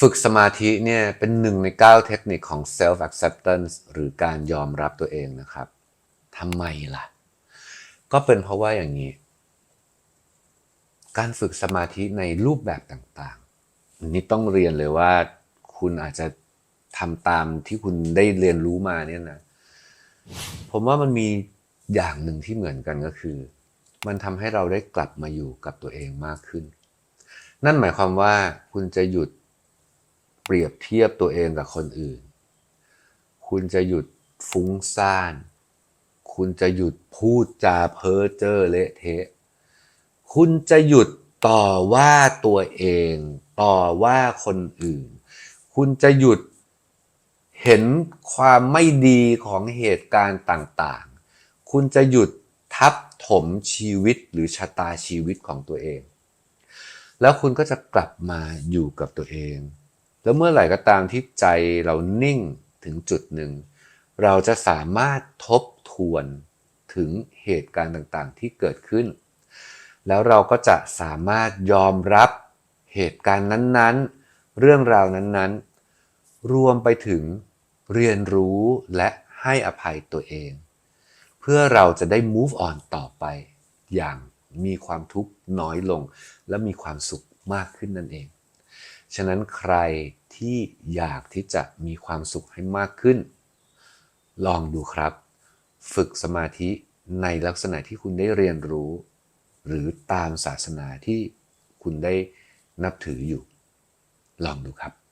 ฝึกสมาธิเนี่ยเป็นหนึ่งในเก้าเทคนิคของ self acceptance หรือการยอมรับตัวเองนะครับทำไมล่ะ ก็เป็นเพราะว่าอย่างนี้ การฝึกสมาธิในรูปแบบต่างๆอันนี้ต้องเรียนเลยว่าคุณอาจจะทำตามที่คุณได้เรียนรู้มาเนี่ยนะผมว่ามันมีอย่างหนึ่งที่เหมือนกันก็คือ มันทำให้เราได้กลับมาอยู่กับตัวเองมากขึ้น นั่นหมายความว่าคุณจะหยุด เปรียบเทียบตัวเองกับคนอื่น คุณจะหยุดฟุ้งซ่าน คุณจะหยุดพูดจาเพ้อเจ้อเละเทะ คุณจะหยุดต่อว่าตัวเอง ต่อว่าคนอื่น คุณจะหยุดเห็นความไม่ดีของเหตุการณ์ต่างๆ คุณจะหยุดทับถมชีวิตหรือชะตาชีวิตของตัวเอง แล้วคุณก็จะกลับมาอยู่กับตัวเอง แล้วเมื่อไหร่ก็ตามที่ใจเรานิ่งถึงจุดหนึ่ง เราจะสามารถทบทวนถึงเหตุการณ์ต่างๆ ที่เกิดขึ้น แล้วเราก็จะสามารถยอมรับเหตุการณ์นั้นๆ เรื่องราวนั้นๆ รวมไปถึงเรียนรู้และให้อภัยตัวเอง เพื่อเราจะได้ move on ต่อไปอย่างมีความทุกข์น้อยลง และมีความสุขมากขึ้นนั่นเอง ฉะนั้นใคร ที่อยากที่จะมีความสุขให้มากขึ้น ลองดูครับ ฝึกสมาธิในลักษณะที่คุณได้เรียนรู้ หรือตามศาสนาที่คุณได้นับถืออยู่ ลองดูครับ